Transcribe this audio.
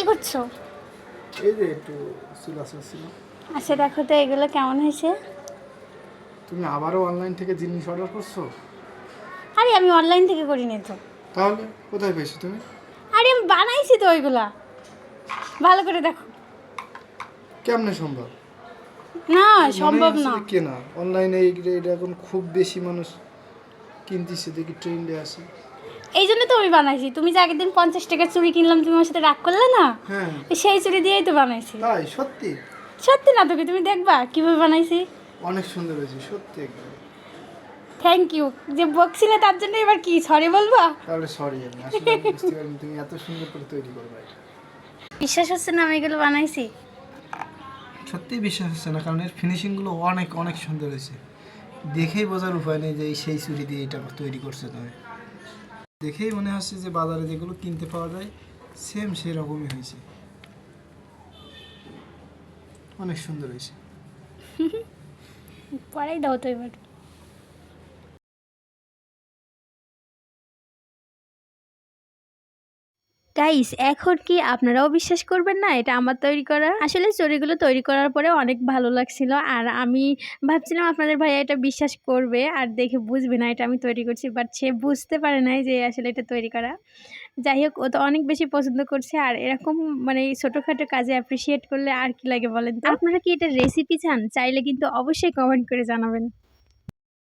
কি করছ? এই যে একটু চুল ছিল আচ্ছা দেখো তো এগুলো কেমন হয়েছে? তুমি আবারও অনলাইন থেকে জিনিস অর্ডার করছ? আরে আমি অনলাইন থেকে করিনি তো। তাহলে কোথায় পেয়েছ তুমি? আরে আমি বানাইছি তো ওইগুলা। ভালো করে দেখো। কেমনে সম্ভব? না সম্ভব না। কেনা অনলাইনে এটা এখন খুব বেশি মানুষ কিনতেছে দেখি ট্রেন্ডে আছে। এই জন্য তো আমি বানাইছি। তুমি যে আগের দিন পঞ্চাশ টাকার চুড়ি কিনলাম তুমি আমার সাথে রাগ করলে না? হ্যাঁ। সেই চুড়ি দিয়েই তো বানাইছি। তাই? সত্যি? সত্যি না তোকে তুমি দেখবা কীভাবে বানাইছি? অনেক সুন্দর হয়েছে সত্যি থ্যাংক ইউ যে বকছিলে তার জন্য এবার কি সরি বলবা? তাহলে সরি আমি আসলে বুঝতে পারিনি তুমি এত সুন্দর করে তৈরি করবে বিশ্বাস হচ্ছে না আমি এগুলো বানাইছি? সত্যি বিশ্বাস হচ্ছে না কারণ এর ফিনিশিংগুলো অনেক অনেক সুন্দর হয়েছে। দেখেই বোঝার উপায় নেই যে এই সেই চুরি দিয়ে এটা তৈরি করছে তুমি। দেখেই মনে হচ্ছে যে বাজারে যেগুলো কিনতে পাওয়া যায় সেম সেই রকমই হয়েছে। অনেক সুন্দর হয়েছে। পরেই দাও তো এবার। গাইস এখন কি আপনারাও বিশ্বাস করবেন না? এটা আমার তৈরি করা। আসলে চুড়িগুলো তৈরি করার পরে অনেক ভালো লাগছিল আর আমি ভাবছিলাম আপনাদের ভাইয়া এটা বিশ্বাস করবে আর দেখে বুঝবে না এটা আমি তৈরি করছি বাট সে বুঝতে পারে নাই যে আসলে এটা তৈরি করা। যাই হোক, ও তো অনেক বেশি পছন্দ করছে আর এরকম মানে ছোটোখাটো কাজে অ্যাপ্রিসিয়েট করলে আর কি লাগে বলেন আপনারা কি এটা রেসিপি চান? চাইলে কিন্তু অবশ্যই কমেন্ট করে জানাবেন।